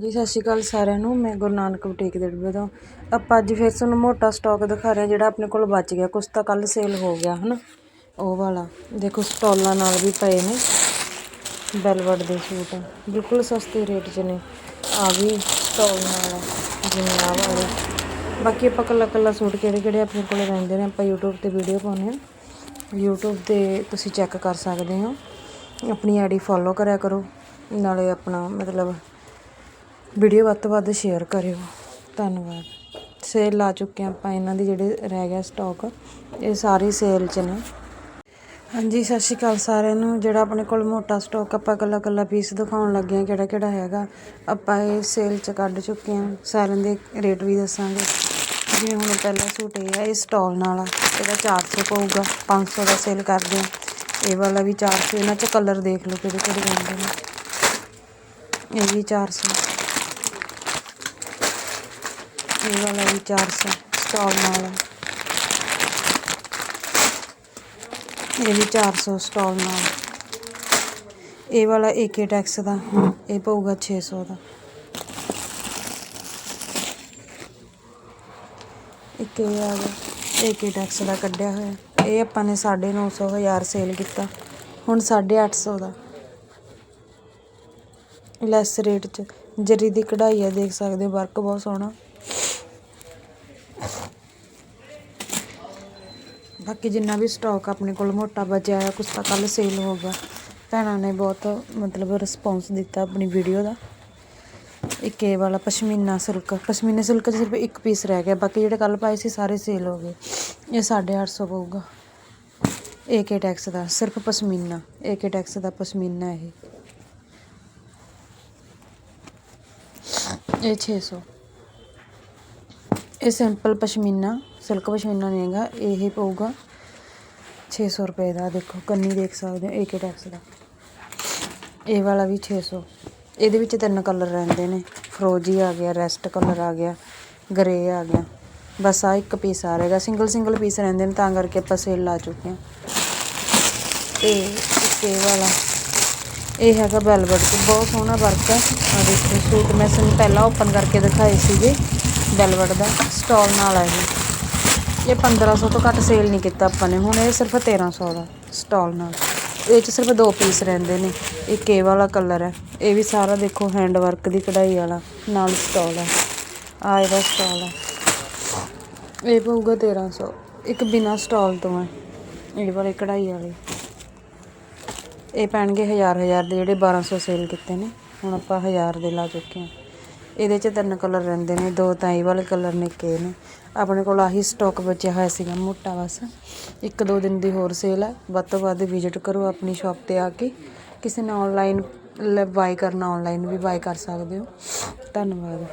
ਜੀ, ਸਤਿ ਸ਼੍ਰੀ ਅਕਾਲ ਸਾਰਿਆਂ ਨੂੰ। ਮੈਂ ਗੁਰੂ ਨਾਨਕ ਬੁਟੀਕ ਦੇ ਡੱਬੇ ਤੋਂ। ਆਪਾਂ ਅੱਜ ਫਿਰ ਤੁਹਾਨੂੰ ਮੋਟਾ ਸਟਾਕ ਦਿਖਾ ਰਹੇ ਹਾਂ, ਜਿਹੜਾ ਆਪਣੇ ਕੋਲ ਬਚ ਗਿਆ। ਕੁਛ ਤਾਂ ਕੱਲ ਸੇਲ ਹੋ ਗਿਆ, ਹਨਾ? ਉਹ ਵਾਲਾ। ਦੇਖੋ, ਸਟਾਲਾਂ ਨਾਲ ਵੀ ਪਏ ਨੇ। ਵੈਲਵਟ ਦੇ ਸੂਟ। ਬਿਲਕੁਲ ਸਸਤੇ ਰੇਟ 'ਚ ਨੇ। ਆ ਵੀ ਸਟਾਲ ਨਾਲ ਜਿਵੇਂ ਆਹ ਵਾਲੇ। ਬਾਕੀ ਆਪਾਂ ਕੱਲਾ ਕੱਲਾ ਸੂਟ ਕਿਹੜੇ ਕਿਹੜੇ ਆਪਣੇ ਕੋਲ ਰਹਿੰਦੇ ਨੇ, ਆਪਾਂ YouTube ਤੇ ਵੀਡੀਓ ਪਾਉਂਦੇ ਹਾਂ। YouTube ਤੇ ਤੁਸੀਂ ਚੈੱਕ ਕਰ ਸਕਦੇ ਹੋ। ਆਪਣੀ ਆਈਡੀ ਫੋਲੋ ਕਰਿਆ ਕਰੋ। ਨਾਲੇ ਆਪਣਾ ਮਤਲਬ ਵੀਡੀਓ ਵੱਧ ਤੋਂ ਵੱਧ ਸ਼ੇਅਰ ਕਰਿਓ। ਧੰਨਵਾਦ। ਸੇਲ ਲਾ ਚੁੱਕੇ ਹਾਂ ਆਪਾਂ ਇਹਨਾਂ ਦੀ ਜਿਹੜੇ ਰਹਿ ਗਿਆ ਸਟਾਕ ਇਹ ਸਾਰੀ ਸੇਲ 'ਚ ਨੇ। ਹਾਂਜੀ, ਸਤਿ ਸ਼੍ਰੀ ਅਕਾਲ ਸਾਰਿਆਂ ਨੂੰ। ਜਿਹੜਾ ਆਪਣੇ ਕੋਲ ਮੋਟਾ ਸਟਾਕ ਆਪਾਂ ਕੱਲਾ ਕੱਲਾ ਪੀਸ ਦਿਖਾਉਣ ਲੱਗੇ ਹਾਂ ਕਿਹੜਾ ਕਿਹੜਾ ਹੈਗਾ, ਆਪਾਂ ਇਹ ਸੇਲ 'ਚ ਕੱਢ ਚੁੱਕੇ ਹਾਂ। ਸਾਰਿਆਂ ਦੇ ਰੇਟ ਵੀ ਦੱਸਾਂਗੇ। ਜਿਵੇਂ ਹੁਣ ਪਹਿਲਾ ਸੂਟ ਇਹ ਹੈ ਇਹ ਸਟਾਲ ਨਾਲ ਆ। ਇਹਦਾ 400 ਪਊਗਾ 500 ਦਾ ਸੇਲ ਕਰਦੇ ਹਾਂ। ਇਹ ਵਾਲਾ ਵੀ 400 ਇਹਨਾਂ 'ਚ ਕਲਰ ਦੇਖ ਲਓ ਕਿਹੜੇ ਕਿਹੜੇ ਰਹਿੰਦੇ ਨੇ। ਇਹ ਵੀ 400 ਇਹ ਵਾਲਾ ਵੀ 400 ਸਟਾਲ ਨਾਲ। ਇਹ ਵੀ 400 ਸਟਾਲ ਨਾਲ। ਇਹ ਵਾਲਾ ਏਕੇ ਟੈਕਸ ਦਾ, ਇਹ ਪਊਗਾ 600 ਦਾ। ਇੱਕ ਇਹ ਆ ਗਿਆ, ਏਕੇ ਟੈਕਸ ਦਾ ਕੱਢਿਆ ਹੋਇਆ। ਇਹ ਆਪਾਂ ਨੇ 950 ਹਜ਼ਾਰ ਸੇਲ ਕੀਤਾ। ਹੁਣ 850 ਦਾ। ਲੈਸ ਰੇਟ 'ਚ। ਜਰੀ ਦੀ ਕਢਾਈ ਆ, ਦੇਖ ਸਕਦੇ ਹੋ, ਵਰਕ ਬਹੁਤ ਸੋਹਣਾ। ਬਾਕੀ ਜਿੰਨਾ ਵੀ ਸਟਾਕ ਆਪਣੇ ਕੋਲ ਮੋਟਾ ਬਚਿਆ ਆ ਕੁਛ ਤਾਂ ਕੱਲ ਸੇਲ ਹੋ ਗਿਆ। ਭੈਣਾਂ ਨੇ ਬਹੁਤ ਮਤਲਬ ਰਿਸਪੌਂਸ ਦਿੱਤਾ ਆਪਣੀ ਵੀਡੀਓ ਦਾ। ਇੱਕ ਇਹ ਵਾਲਾ ਪਸ਼ਮੀਨਾ ਸਿਲਕ ਪਸ਼ਮੀਨਾ ਸਿਲਕ 'ਚ ਸਿਰਫ ਇੱਕ ਪੀਸ ਰਹਿ ਗਿਆ, ਬਾਕੀ ਜਿਹੜੇ ਕੱਲ ਪਾਏ ਸੀ ਸਾਰੇ ਸੇਲ ਹੋ ਗਏ। ਇਹ 850 ਪਊਗਾ। ਏਕੇ ਟੈਕਸ ਦਾ, ਸਿਰਫ ਪਸ਼ਮੀਨਾ। ਏਕੇ ਟੈਕਸ ਦਾ ਪਸ਼ਮੀਨਾ ਇਹ। ਇਹ 600 ਇਹ ਸਿੰਪਲ ਪਸ਼ਮੀਨਾ। ਸਿਲਕ ਪਸ਼ਮੀਨਾ ਨਹੀਂ ਹੈਗਾ, ਇਹ ਪਊਗਾ। 600 ਰੁਪਏ ਦਾ, ਦੇਖੋ, ਕੰਨੀ ਦੇਖ ਸਕਦੇ ਹੋ ਏਕੇ ਟੈਕਸ ਦਾ। ਇਹ ਵਾਲਾ ਵੀ 600 ਇਹਦੇ ਵਿੱਚ ਤਿੰਨ ਕਲਰ ਰਹਿੰਦੇ ਨੇ। ਫਰੋਜੀ ਆ ਗਿਆ ਰੈਸਟ ਕਲਰ ਆ ਗਿਆ ਗਰੇ ਆ ਗਿਆ। ਬਸ ਆ ਇੱਕ ਪੀਸ ਆ ਰਹੇਗਾ ਸਿੰਗਲ ਸਿੰਗਲ ਪੀਸ ਰਹਿੰਦੇ ਨੇ, ਤਾਂ ਕਰਕੇ ਆਪਾਂ ਸੇਲ ਲਾ ਚੁੱਕੇ ਹਾਂ। ਤੇ ਇੱਕ ਇਹ ਵਾਲਾ। ਇਹ ਹੈਗਾ ਵੈਲਵਟ ਤੇ ਬਹੁਤ ਸੋਹਣਾ ਵਰਕ ਹੈ ਆ ਦੇਖੋ, ਸੂਟ ਮੈਂ ਤੁਹਾਨੂੰ ਪਹਿਲਾਂ ਓਪਨ ਕਰਕੇ ਦਿਖਾਏ ਸੀਗੇ ਵੈਲਵਟ ਦਾ। ਸਟਾਲ ਨਾਲ ਆ ਇਹ। ਇਹ 1500 ਤੋਂ ਘੱਟ ਸੇਲ ਨਹੀਂ ਕੀਤਾ ਆਪਾਂ ਨੇ। ਹੁਣ ਇਹ ਸਿਰਫ 1300 ਦਾ ਸਟਾਲ ਨਾਲ। ਇਹ ਚ ਸਿਰਫ ਦੋ ਪੀਸ ਰਹਿੰਦੇ ਨੇ। ਇੱਕ ਇਹ ਵਾਲਾ ਕਲਰ ਹੈ। ਇਹ ਵੀ ਸਾਰਾ ਦੇਖੋ ਹੈਂਡ ਵਰਕ ਦੀ ਕਢਾਈ ਵਾਲਾ ਨਾਲ ਸਟਾਲ ਹੈ। ਆ ਇਹਦਾ ਸਟਾਲ ਹੈ। ਇਹ ਪਊਗਾ 1300 ਇੱਕ ਬਿਨਾ ਸਟਾਲ ਤੋਂ ਹੈ। ਇਹ ਵਾਲੇ ਕਢਾਈ ਵਾਲੇ। ਇਹ ਪੈਣਗੇ ਹਜ਼ਾਰ ਹਜ਼ਾਰ ਦੇ ਜਿਹੜੇ 1200 ਸੇਲ ਕੀਤੇ ਨੇ। ਹੁਣ ਆਪਾਂ ਹਜ਼ਾਰ ਦੇ ਲਾ ਚੁੱਕੇ ਹਾਂ। ਇਹਦੇ 'ਚ ਤਿੰਨ ਕਲਰ ਰਹਿੰਦੇ ਨੇ, ਦੋ ਤਾਂ ਇਹ ਵਾਲੇ ਕਲਰ ਨੇ ਕੇ ਨੇ। ਆਪਣੇ ਕੋਲ ਆਹੀ ਸਟਾਕ ਬਚਿਆ ਹੋਇਆ ਸੀਗਾ ਮੋਟਾ ਬਸ। ਇੱਕ ਦੋ ਦਿਨ ਦੀ ਹੋਰ ਸੇਲ ਹੈ ਵੱਧ ਤੋਂ ਵੱਧ ਵਿਜ਼ਿਟ ਕਰੋ ਆਪਣੀ ਸ਼ਾਪ ਤੇ ਆ ਕੇ। ਕਿਸੇ ਨੇ ਆਨਲਾਈਨ ਬਾਈ ਕਰਨਾ ਆਨਲਾਈਨ ਵੀ ਬਾਈ ਕਰ ਸਕਦੇ ਹੋ। ਧੰਨਵਾਦ।